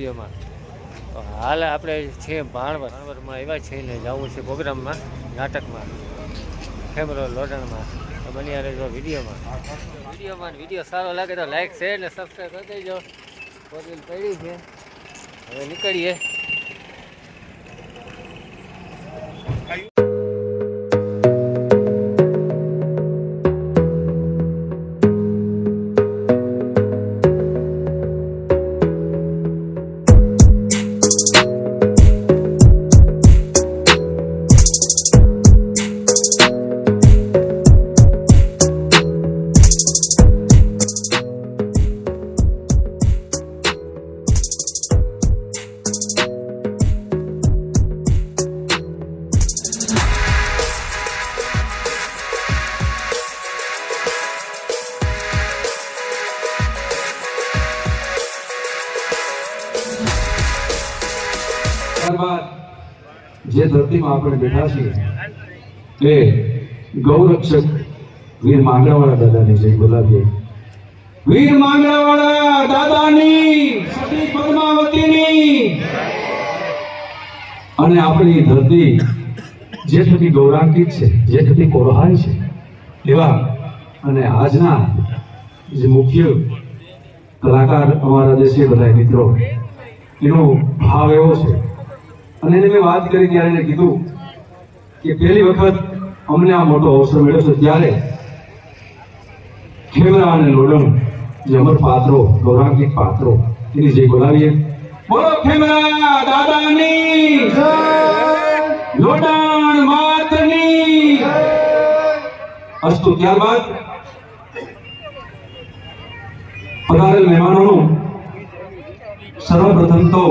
વિડીયોમાં. તો હાલ આપણે છે ભાણવર ભાણવરમાં આવ્યા છે ને જવું છે પ્રોગ્રામમાં, નાટકમાં ખેમરો લોડણમાં. તો બની રહેજો વિડીયોમાં. વિડીયોમાં વીડિયો સારો લાગે તો લાઈક શેર ને સબસ્ક્રાઈબ કરી દેજો. વ્હીલ પડી છે. હવે નીકળીએ. જે આપણે બેઠા છીએ એ ગૌરક્ષક વીર માંગરાવાળા દાદાની જય ગુલાબી વીર માંગરાવાળા દાદાની સતી પદ્માવતીની. અને આપણી ધરતી જે થકી ગૌરાંકિત છે જે થકી કોરહાય છે. એવા અને આજના જે મુખ્ય કલાકાર અમારા જે છે બધા મિત્રો, એનો ભાવ એવો છે અને એને મેં વાત કરી ત્યારે એને કીધું કે પહેલી વખત અમને આ મોટો અવસર મળ્યો છે ત્યારે ખેમરા અને લોડણ જે અમર પાત્રો ગૌરાંકિત પાત્રો, એની જે બોલાવીએ. બોલો ખેમરા દાદાની લોડાણ માતની અસ્તુ ત્યારબાદ પધારેલ મહેમાનોનું સર્વપ્રથમ તો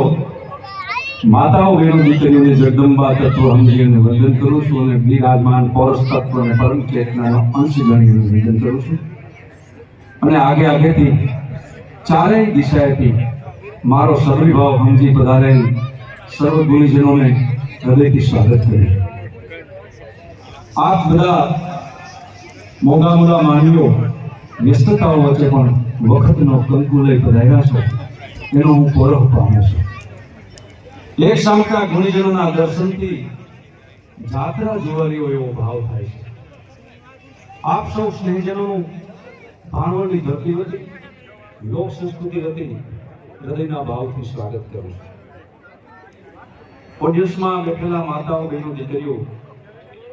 માતાઓ બહેનો દીકરીઓને જગદંબા તત્વ સમજી અને વંદન કરું છું અને બિરાજમાન પૌરસ તત્વ અને પરમ ચેતનાનો અંશ ગણી અને વંદન કરું છું. અને આગે આગેથી ચારેય દિશાએથી મારો સર્વિભાવ સમજી પધારે સર્વ ગુણીજનોને હૃદયથી સ્વાગત કરે આપ બધા મોગા મોગા માનવીઓ વ્યસ્તતાઓ વચ્ચે પણ વખતનો કંકુ લઈ પધાર્યા છો. એનો હું પરોહ પામું છું. એક સામતા ગુણીજનોના દર્શનથી જાત્રા જોવાની હોય એવો ભાવ થાય છે. આપ સૌ સ્નેહજનોનું ભાણવડની ધરતી વતી, લોક સંસ્કૃતિ વતી હૃદયના ભાવથી સ્વાગત કરું છું. ઓડિયન્સમાં બેઠેલા માતાઓ, બહેનો, દીકરીઓ,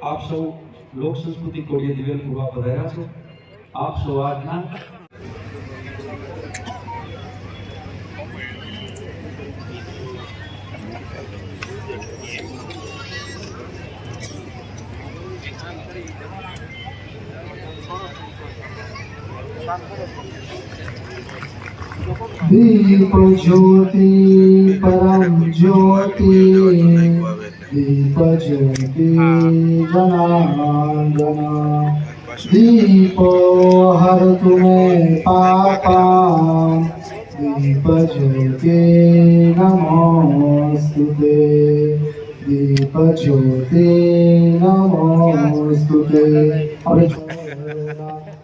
આપ સૌ લોક સંસ્કૃતિ કોડીએ દિવ્યાંગ પૂરવા પધાર્યા છો. આપ સૌ આજના દીપ જ્યોતિ પરમ જ્યોતિ દીપ જ્યોતિ જનાંગના દીપો હર તુમે પાપા દીપ જ્યોતિ નમોસ્તુતે દીપ જ્યોતિ નમોસ્તુતે આપણે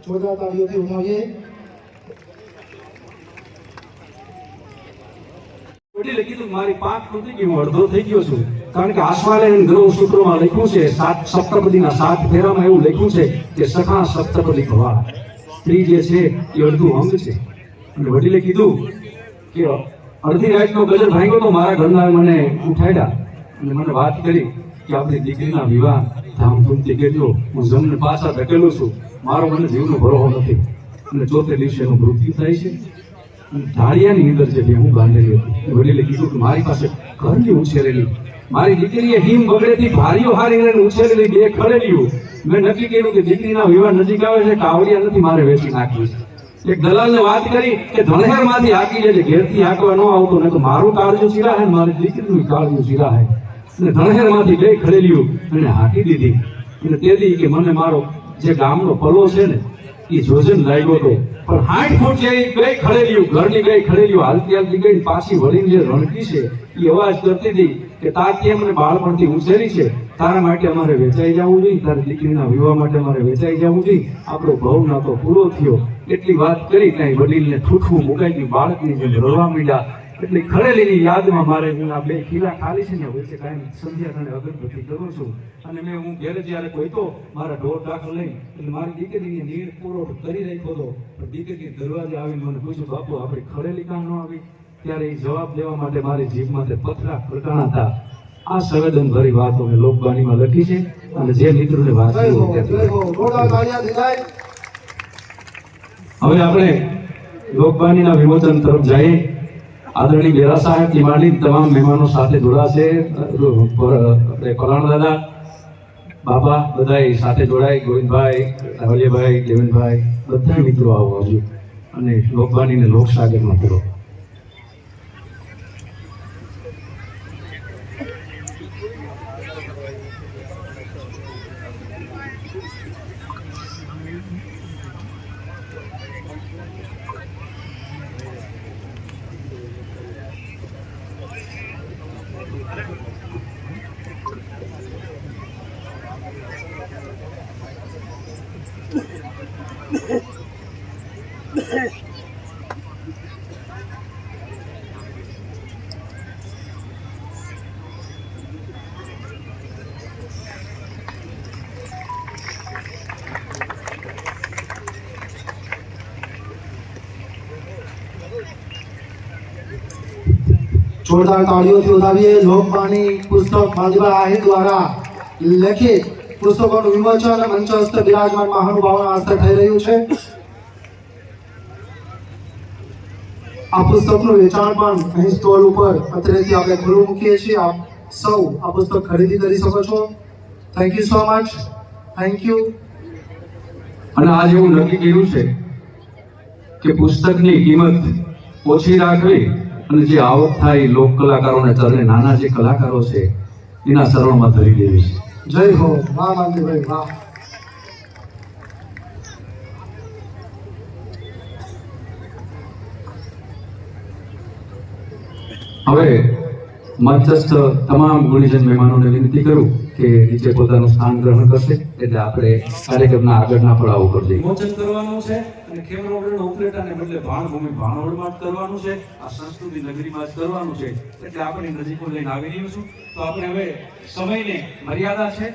જોતા તાળીઓથી ઉઠાવીએ કારણ કે આશ્વાલયન ગ્રહ સૂત્રોમાં લખ્યું છે, સાત સપ્તપદીના સાત ફેરામાં એવું લખ્યું છે કે સખા સપ્તપદી ભવા. સ્ત્રી જે છે, એ અડધું અંગ છે. અને વડીલે કીધું કે અડધી રાતનો ગજર ભાંગ્યો તો મારા ઘરના મને ઉઠાડ્યા. અને મને વાત કરી કે આપણી દીકરીના વિવાહ ધામધૂમથી કરજો હું જમને પાછા ધકેલું છું. મારો મને જીવનો ભરોહો નથી. અને ચોથે દિવસે એનું મૃત્યુ થાય છે. ઢાળિયાની અંદર જે હું બાંધેલી હતી. વડીલે કીધું કે મારી પાસે ઘરની ઉછેરેલી. મારી દીકરીએ હિમ બગડેથી ભારીઓ હારી ઉછેરેલી બે ખડેલીઓ મેં નક્કી કર્યું કે દીકરીના વિવાહ નજીક આવે છે, કાવડિયા નથી મારે વેચી નાખવી. છે એક દલાલને વાત કરી કે ધણહેરમાંથી હાકી જજે ઘેરથી હાંકવા ન આવતો ને તો મારું કાળજું શીરા હે, મારી દીકરીનું કાળજું શીરા હે. અને ધણહેરમાંથી બે ખડેલીઓ એને હાકી દીધી. અને દી કે મને મારો જે ગામનો પલો છે ને એ જોજન લાગ્યો હતો પણ હાઠ ફૂટ જે ગઈ ખડેલ્યું, ઘરની ગઈ ખડેલ્યું, હાલતી હાલતી ગઈ પાછી વળીને જે રણકી છે એ અવાજ કરતી હતી કે તાર મને બાળપણથી ઉછેરી છે. તારા માટે અમારે વેચાઈ જવું જોઈએ તારી દીકરીના વિવાહ માટે અમારે વેચાઈ જવું જોઈએ આપણો ભવ નાતો પૂરો થયો. એટલી વાત કરી કઈ વડીલને ઠૂઠવું મુકાઈ ગયું, બાળકની જેમ રડવા માંડ્યા એટલે ખડેલીની યાદમાં મારે હું આ બે ખીલા ખાલી છે ને વચ્ચે કાંઈ સંધ્યા અને અગરબત્તી કરું છું. અને મેં હું ઘેરે જ્યારે કોઈ તો મારા ઢોર દાખલ લઈ એટલે મારી દીકરીની નીર પૂરો કરી રાખ્યો હતો. પણ દીકરી દરવાજે આવીને મને પૂછ્યું બાપુ આપણી ખડેલી કાં ન આવી? ત્યારે એ જવાબ દેવા માટે મારી જીભમાંથી પથરા ખડકાણા હતા. આ સંવેદન ભરી વાતો મેં લોકબાણીમાં લખી છે અને જે મિત્રોને વાંચી હોય હવે આપણે લોકબાણીના વિમોચન તરફ જઈએ. આદરણીય બેરા સાહેબથી માંડી તમામ મહેમાનો સાથે જોડાશે. કલાણ દાદા, બાબા બધા સાથે જોડાય, ગોવિંદભાઈ રાવલિયાભાઈ દેવનભાઈ બધા મિત્રો આવો હજુ. અને લોકબાણીને લોકસાગરમાં પૂરો જોરદાર તાળીઓથી વધાવીએ લોકવાણી પુસ્તક ભાજપા આહિર દ્વારા લખિત પુસ્તકોનું વિમોચન મંચસ્થ બિરાજમાન મહાનુભાવોના હસ્તે થઈ રહ્યું છે. આ પુસ્તકનું વેચાણ પણ અહીં સ્ટોલ ઉપર અત્રેથી આપણે ખુલ્લું મૂકીએ છીએ. આપ સૌ આ પુસ્તક ખરીદી કરી શકો છો. Thank you so much thank you અને આજે એવું નક્કી કર્યું છે કે પુસ્તકની કિંમત ઓછી રાખવી અને જે આવક થાય લોક કલાકારોને ચરણે નાના જે કલાકારો છે, એના શરણમાં ધરી દેવી છે. જય હો વાહ વાહ હવે મંચસ્થ તમામ ગુણીજન મહેમાનોને વિનંતી કરું કે નીચે પોતાનું સ્થાન ગ્રહણ કરશે, એટલે આપણે કાર્યક્રમના આગળના પડાવ ઉપર જઈએ. વિમોચન કરવાનું છે. અને ખેમરોડના ઉપલેટાને બદલે ભાણભૂમિ ભાણવડમાં જ કરવાનું છે, આ સંસ્કૃતિ નગરીમાં જ કરવાનું છે. એટલે આપણે નજીકો લઈને આવી રહ્યું છું. તો આપણે હવે સમયને મર્યાદા છે.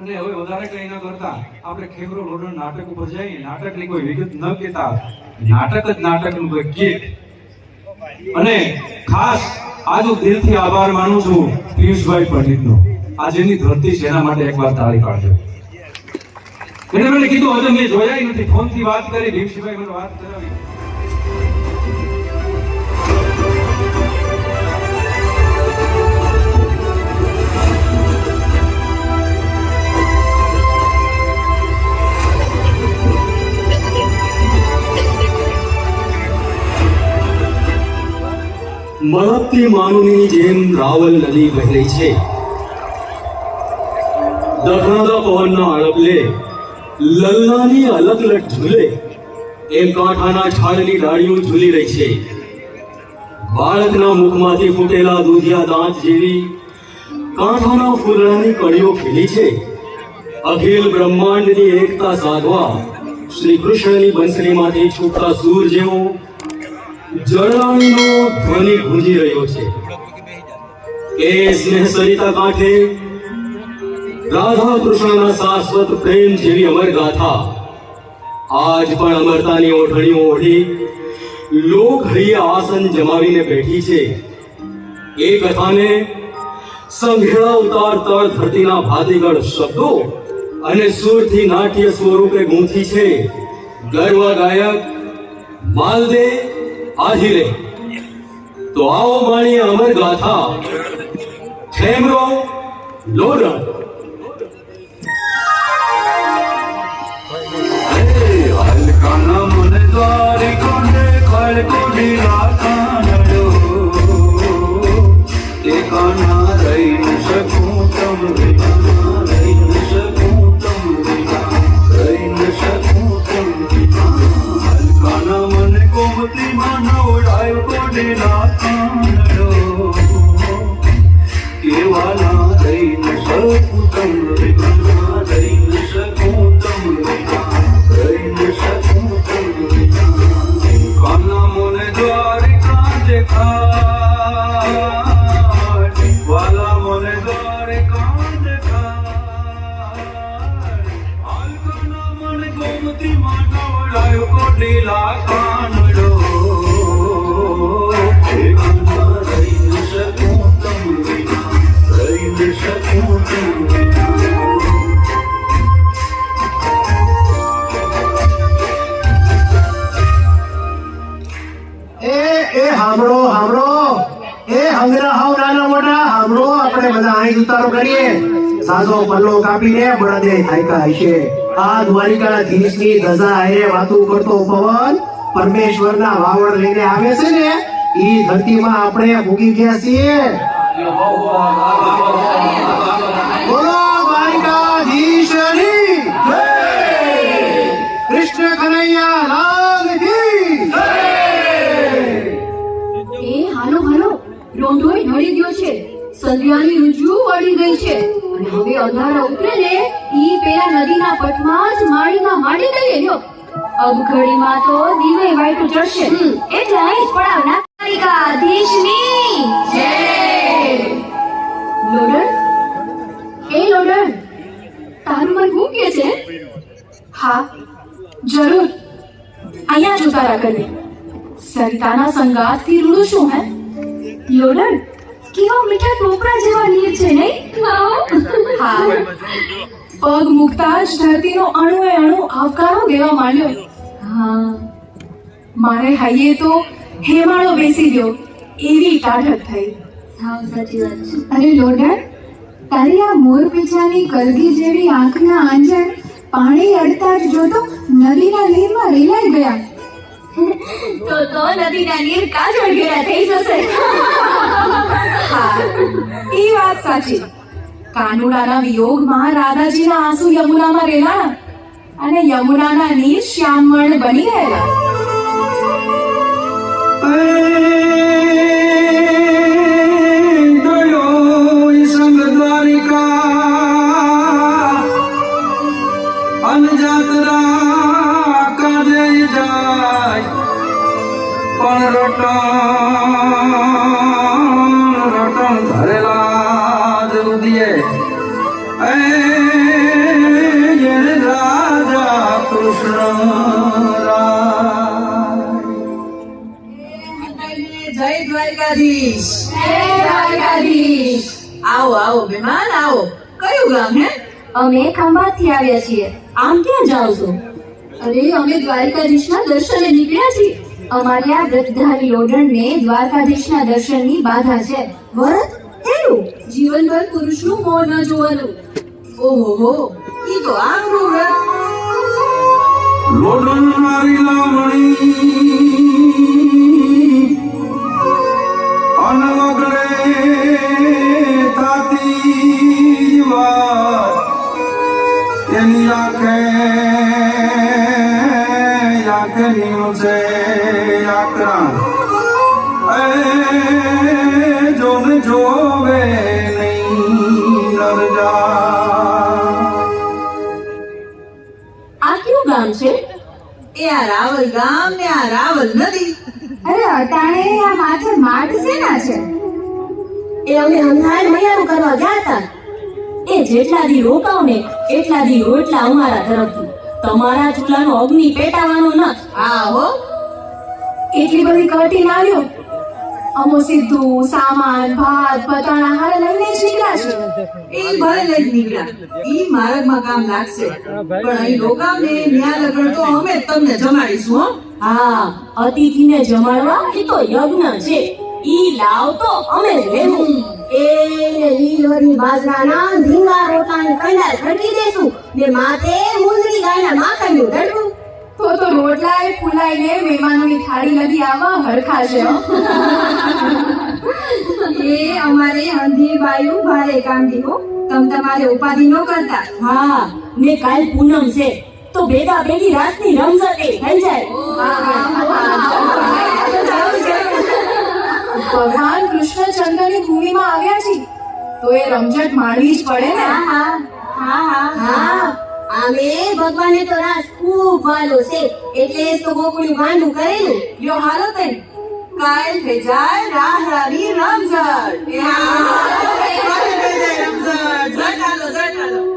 અને હવે વધારે કંઈ ન કરતા, આપણે ખેમરો રોડના નાટક ઉપર જઈએ. નાટકની કોઈ વિગત ન કહેતા. નાટક જ નાટકનું કોઈ ગીત. અને ખાસ આજુ દિલથી આભાર માનું છું પિયુષભાઈ પંડિતનો. આ જેની ધરતી છે, એના માટે એકવાર તાળી પાડજો. એને મને કીધું, હજુ મેં જોયા નથી. ફોનથી વાત કરી, ભીમસિંહભાઈ મને વાત કરાવી. મળપતી માનુની જેમ રાવલ નદી વહેલી છે. દખણાદા પવનના અડપલે અલગ અલગ ઝૂલે એમ કાંઠાના છાલની ડાળીઓ ઝૂલી રહી છે. બાળકના મુખમાંથી ફૂટેલા દૂધિયા દાંત જેવી કાંઠાના ફૂલડાની કળીઓ ખીલી છે. અખિલ બ્રહ્માંડની એકતા સાધવા શ્રી કૃષ્ણની બંસરીમાંથી છૂટતા સૂર જેવો જળવાણીનો ધ્વનિ ગુંજી રહ્યો છે. એ સ્નેહ સરિતા કાંઠે રાધા કૃષ્ણના શાશ્વત પ્રેમ જેવી અમર ગાથા. આજ પણ અમરતાની ઓઢણીઓ ઓઢી લોક હૈયે આસન જમાવીને બેઠી છે. એ કથાને સંઘેળા ઉતારતા ધરતીના ભાતીગળ શબ્દો અને સુરથી નાટ્ય સ્વરૂપે ગૂંથી છે. ગર્વ ગાયક માલદે આહિરે. તો આવો માણીએ અમર ગાથા. ખેમરો લોરણ દ્વારી કોને ખડકોડી રાખાનડો પલ્લો કાપીને બળદે થાયકા હશે. આ દ્વારિકા ધીશની ધજા હારે વાતો કરતો પવન પરમેશ્વરના વાવડ લઈને આવે છે ને, ઈ ધરતીમાં આપણે ભૂગી ગયા છીએ. બોલો દ્વારિકાધીશની કૃષ્ણ કનૈયા લાલ કી એ, હાલો હાલો. રોંઢોય નડી ગયો છે. સંધ્યાની ઊંચું વળી ગઈ છે. અને હવે અંધારા ઉતરે ને ઈ પેલા નદીના પટમાં જ માળીમાં માડી દઈએ લ્યો અબઘડીમાં તો દીવે વાઈટું ચડશે. એટલે અહીં જ પડાવના. દ્વારિકાધીશની જય. લોડર? એ લોડર તારું મન હું કે છે? હા જરૂર. અહીંયા જ ઉતારા કરીએ સરિતાના સંગાતથી રૂડું શું હે? લોડર કેવા મીઠા ટોપરા જેવા નીર છે નહીં? હા. પગ મૂકતા જ ધરતીનો અણુ એ અણુ આવકારો દેવા માંડ્યો. હા. મારે હાઈએ તો હેમાળો બેસી ગયો. એવી ટાઢક થઈ. સાવ સાચી વાત છે. અરે લોડર તારી આ મોર પીછાની કલગી જેવી આંખના આંજણ પાણી અડતા જ જોતો નદીના નીરમાં રેલાઈ ગયા. તો તો નદીના નીર કાજળ ઘેરા થઈ જશે. એ વાત સાચી. કાનુડાના વિયોગમાં રાધાજીના આંસુ યમુનામાં રહેલા અને યમુનાના નીર શ્યામવર્ણ બની ગયેલા આવો મહેમાન આવો. કયું ગામ હે? અમે ખંભાતથી આવ્યા છીએ. આમ ક્યાં જાઓ છો? અરે અમે દ્વારકાધીશના દર્શને નીકળ્યા છીએ. અમારે આ વ્રતધારી લોઢણને દ્વારકાધીશના દર્શનની બાધા છે. વ્રત? એવું? જીવનભર પુરુષનું મોં ન જોવાનું. ઓહો ઈ તો આમનું વ્રત. લોડન મારી લાવણી. નીમશે આકરા એ જોને જોવે નહીં નરજા આ કયું ગામ છે? એ આ રાવલ ગામ ને આ રાવલ નદી. અરે અટાણે આ માથે માઠ સેના છે? એ અમે હમણાં મૈયારું કરવા ગયા હતા. જેટલા દી રોકાવ ને એટલા દી રોટલા અમારા તરફથી તમારા ચૂલાનો અગ્નિ પેટાવાનો ન આવો. એટલી બધી કટી આવ્યો. અમો સીધું સામાન, ભાત પતાણા હારે લઈને જ નીકળ્યા છે. એ ભલે લઈ નીકળ્યા. ઈ માર્ગમાં કામ લાગશે. પણ અહીં રોકાવ ને ન્યા લગન તો અમે તમને જમાડીશું હો, અતિથિને જમાડવા એ તો યજ્ઞ છે. ઈ લાવ તો અમે લેવું. એ લીલોરી બાજરાના ધીંગા રોટલાની કંડાલ ખડકી દેશું. ને માથે મુંદરી ગાયના માખણનું ઢળવું તો તો રોટલાય ફૂલાઈને મહેમાનોની થાળી લગી આવવા હરખાશે એ અમારે અંધી બાયું ભારે કામથી હો. તમ તમારે ઉપાધિ ન કરતા. હા ને કાલ પૂનમ છે. તો ભેગા ભેગી રાતની રમઝટ એ થઈ જાય. ભગવાન કૃષ્ણચંદ્રની ભૂમિમાં આવ્યા છે તો એ રમઝટ માણવી જ પડે ને હા ભગવાને તો રાસ ખૂબ વાલો છે એટલે એ તો ગોકુળી માંડું કરેલું યો હાલો તે કાયલ થઈ જાય રાહ રારી રમઝટ રાહ રારી રમઝટ જટાલો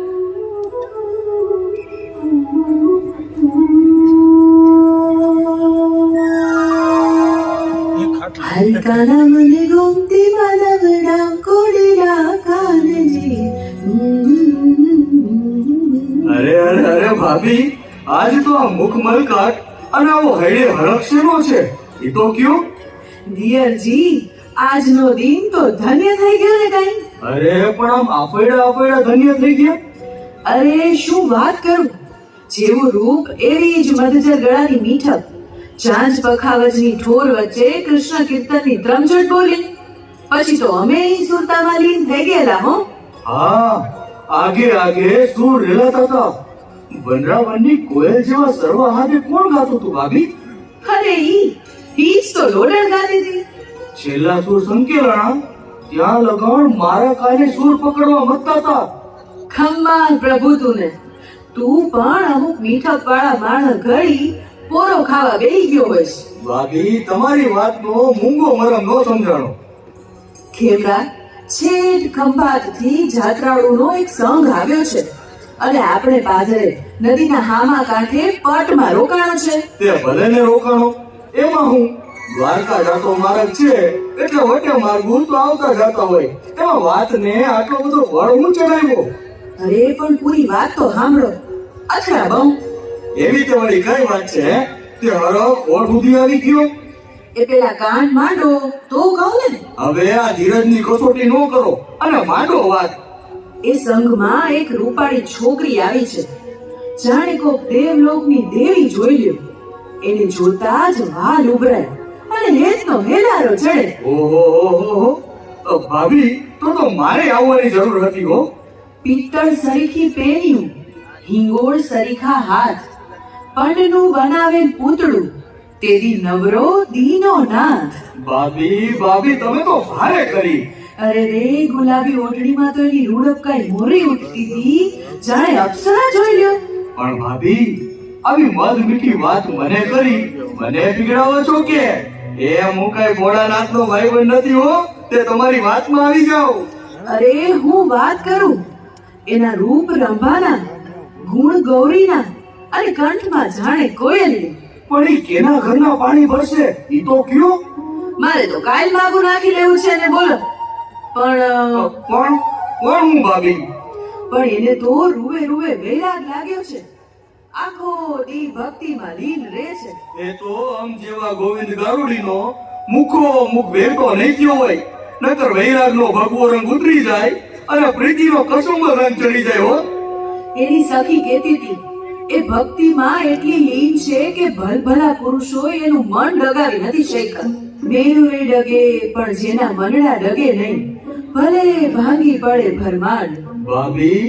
મને ગમતી માનવડા કોડીલા કાનજી અરે અરે અરે ભાભી આજ તો આ મુખ મલકાટ અને આવો હૈડે નો છે. એ તો કયો? દિયરજી આજનો દિન તો ધન્ય થઈ ગયો ને કઈ. અરે પણ આમ આફેડા આફેડા ધન્ય થઈ ગયા? અરે શું વાત કરું? જેવું રૂપ એવી જ મધજર ગળાની મીઠપ ચાંચ પખાવજની ઢોર વચ્ચે કૃષ્ણ કીર્તનની ત્રમઝટ બોલી પછી તો અમે અહીં સુરતામાં લીન થઈ ગયેલા હો. હા આગે આગે સુર રેલાતા હતા. વનરાવનની કોયલ જેવા સર્વ હાથે કોણ ગાતું તું ભાભી અરે ઈ ઈ જ તો લોડણ ગાતી હતી. છેલ્લા સુર સંકેરણા ત્યાં લગાણ મારા કાને સુર પકડવા મતતા હતા. ખમ્મા પ્રભુ તું ને તું પણ અમુક મીઠપ વાળા માણસ ઘડી પોરો ખાવા બેહી ગયો હોઈશ. ભાભી તમારી વાતનો મૂંગો મરમ નો સમજાણો. ખેમરા છેક ખંભાતથી જાત્રાળુનો એક સંઘ આવ્યો છે. અને આપણે પાદરે નદીના હામા કાંઠે પટમાં રોકાણો છે. તે ભલે ને રોકાણો. એમાં હું દ્વારકા જાતો માર્ગ છે એટલે વટે માર્ગું તો આવતા જતા હોય. એમાં વાતને આટલો બધો વળ હું ચડાવ્યો. અરે પણ પૂરી વાત તો સાંભળો. અચ્છા બહુ એવી તમારી કઈ વાત છે કે હરો હરખ સુધી આવી ગયો એ પેલા કાન માંડો તો કહું ને. હવે આ ધીરજની કસોટી નો કરો. અને માંડો વાત. એ સંઘમાં એક રૂપાળી છોકરી આવી છે. જાણે કોક દેવલોકની દેવી જોઈ લ્યો. એને જોતા જ વાલ ઉભરાય અને હેતનો હેલારો ચડે. ઓહો ઓહો તો ભાભી તો તો મારે આવવાની જરૂર હતી હો. પિત્તળ સરીખી પેન્યું હિંગોળ સરીખા હાથ. પંડનું બનાવેલ પૂતળું. તેરી નવરો દીનો નાથ. ભાભી ભાભી તમે તો ભારે કરી. અરે રે ગુલાબી ઓટડીમાં તો એની રૂડપ કાંઈ મોરી ઉઠતી હતી. જાણે અપ્સરા જોઈ લ્યો. પણ ભાભી આવી મધ મીઠી વાત મને કરી. મને પીગડાવો છો કે? એ હું કઈ ભોળાનાથનો ભાઈબંધ નથી હો. તે તમારી વાતમાં આવી જાઓ અરે હું વાત કરું. એના રૂપ રંભાના ગુણ ગૌરીના અને કંઠમાં જાણે કોયલની પણ એ કેના ઘરના પાણી ભરશે? એ તો કયો? મારે તો કાયલ માગુ નાખી લેવું છે ને બોલો. પણ કોણ? કોણ હું ભાભી પણ એને તો રૂવે રૂવે વૈરાગ લાગ્યો છે. આખો દી ભક્તિમાં લીન રહે છે. એ તો આમ જેવા ગોવિંદ ગારુડીનો મુખો મુખ ભેટો નહીં થયો હોય. નતર વૈરાગનો ભગવો રંગ ઉતરી જાય અને પ્રીતિનો કસુંબર રંગ ચડી જાય હો. એની સખી કહેતી હતી એ ભક્તિમાં એટલી લીન છે કે ભલભલા પુરુષો એનું મન ડગાવી નથી શક્યા. મેરુએ ડગે પણ જેના મનડા ડગે નહીં. ભલે ભાંગી પડે ભરમાન ભાભી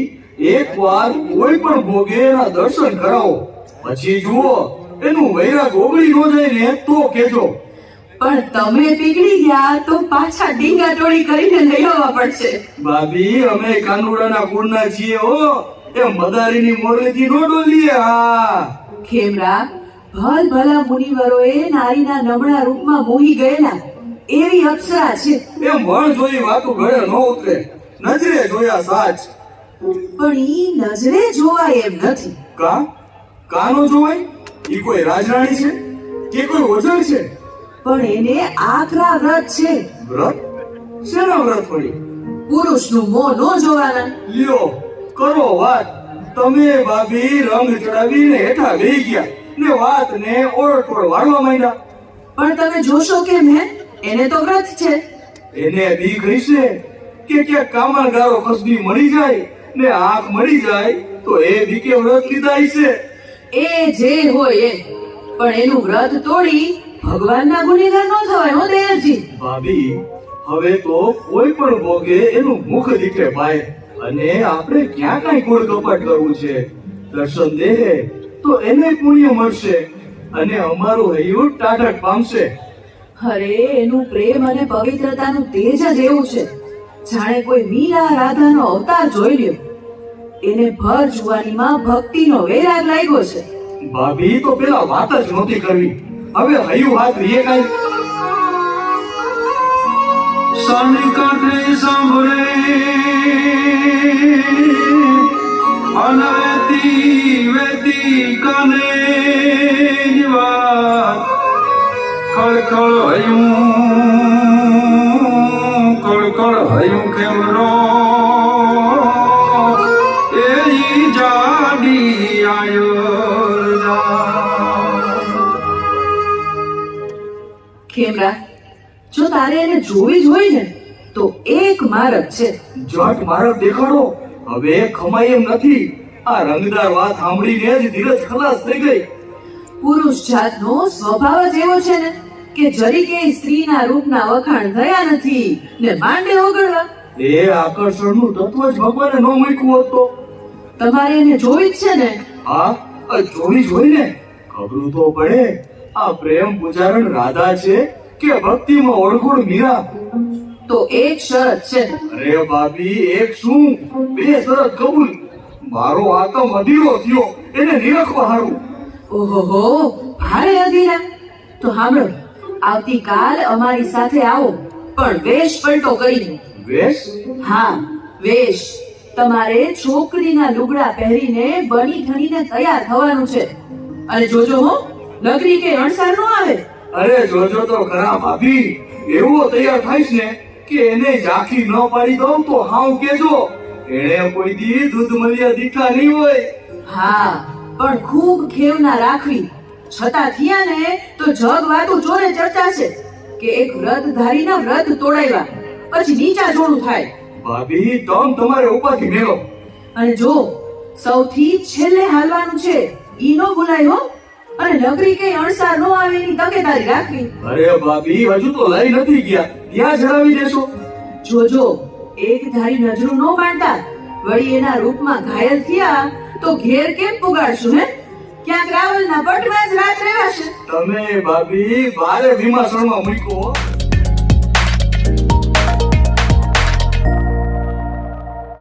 એક વાર કોઈ પણ ભોગે એના દર્શન કરાવો. પછી જુઓ એનું વૈરાગ ઓગળી ન જાય ને તો કેજો પણ તમે પીગળી ગયા તો પાછા ડીંગા ટોળી કરીને લઈ આવવા પડશે. ભાભી અમે કાનુડાના કુળના છીએ હો. એ મદારીની મોરેથી નો ડોલીએ હા ખેમરા ભલ ભલા મુનિવરોએ નારીના નબળા રૂપમાં મોહી ગયેલા. એવી અપ્સરા છે. એ મણ જોઈ વાતું ગળે ન ઉતરે. નજરે જોયા સાચ. પણ ઈ નજરે જોવાય એમ નથી. કા? કાનો જોવાય? ઈ કોઈ રાજરાણી છે? કે કોઈ ઓજર છે? પણ એને આકરા વ્રત છે. વ્રત? શેનો વ્રત પડી પુરુષનું મોં ન જોવાના. લ્યો. કરો વાત. તમે ભાભી રંગ ચડાવીને હેઠા બેહી ગયા ને વાત ને ઓળખોળ વાળવા માંડ્યા. પણ તમે જોશો કે મેં? એને તો વ્રત છે. એને બીક હશે કે ક્યાંક કામણગારો કસબી મળી જાય ને આંખ મળી જાય તો એ બીકે વ્રત લીધા હશે એ જે હોય એ. પણ એનું વ્રત તોડી ભગવાનના ગુનેગાર નો થવાય હો દેવજી ભાભી હવે તો કોઈ પણ ભોગે એનું મુખ દીઠે ભાઈ. અને આપણે ક્યાં કઈ ગુણ કપાટ કરવું છે? દર્શન દેહે તો એને પુણ્ય મળશે અને અમારું હૈયું ટાઢક પામશે. અરે એનું પ્રેમ અને પવિત્રતાનું તેજ જ એવું છે. જાણે કોઈ મીરા રાધાનો અવતાર જોઈ લ્યો. એને ભર જુવાનીમાં ભક્તિનો વેરાગ લાગ્યો છે. ભાભી તો પેલા વાત જ નહોતી કરવી. હવે હયું હાથ રીએ કાંઈ? કાંઠે સાંભળે. અનવેતી વેતી કાને વાત ખળખળ હયું, કળકળ હયું જાડી આયો ખેમરા જો તારે એને જોવી જોઈ ને તો એક મારક છે. જટ મારો દેખાડો. હવે ખમાય એમ નથી. આ રંગદાર વાત સાંભળીને જ ધીરજ ખલાસ થઈ ગઈ. પુરુષ જાતનો સ્વભાવ જ એવો છે ને કે જરીકે સ્ત્રીના રૂપના વખાણ થયા નથી ને માંડે ઓગળવા. એ આકર્ષણનું તત્વ જ ભગવાને ન મૂક્યું હોત તો. તમારે એને જોઈ જ છે ને? હા જોવી જોઈને. ખબરું તો પડે. આ પ્રેમ પૂજારણ રાધા છે કે ભક્તિમાં ઓળખોળ મીરા? તો એક શરત છે. અરે ભાભી એક શું? બે શરત કબૂલ. મારો આતમ અધીરો થયો એને નિરખવા હારું ઓહો ભારે અધીરા. તો સાંભળો આવતીકાલ અમારી સાથે આવો પણ વેશ પલટો કરીને. વેશ? હા વેશ. તમારે છોકરીના લુગડા પહેરીને બની ઠણીને તૈયાર થવાનું છે. અને જોજો હો નગરી કે અણસાર નો આવે. અરે જોજો તો ખરા ભાભી એવો તૈયાર થાઈશ ને. કે એને ઝાંખી ન પાડી દઉં તો હાઉ કેજો એને કોઈ દી દૂધ મળ્યા દીઠા નહીં હોય. હા પણ ખૂબ ખેવના રાખવી. છતાં થયા ને તો જગ વાતું ચોરે ચર્ચા છે કે એક વ્રત ધારીના વ્રત તોડાવ્યા પછી નીચા જોડું થાય. ભાભી તમ તમારે ઉપાથી મેળો અને જો સૌથી છેલ્લે હાલવાનું છે ઈ નો ભૂલાય હો. અને નગરી કઈ અણસાર નો આવે એની તકેદારી રાખવી. અરે ભાભી હજુ તો લઈ નથી ગયા. ત્યાં જણાવી દેશો. જોજો એક ધારી નજરું નો માનતા વળી એના રૂપમાં ઘાયલ થયા તો ઘેર કેમ પુગાડશું હે? ક્યાંક રાવલના પટમાં જ રાત રહેવાશે. તમે ભાભી ભારે વિમાસણમાં મૂકો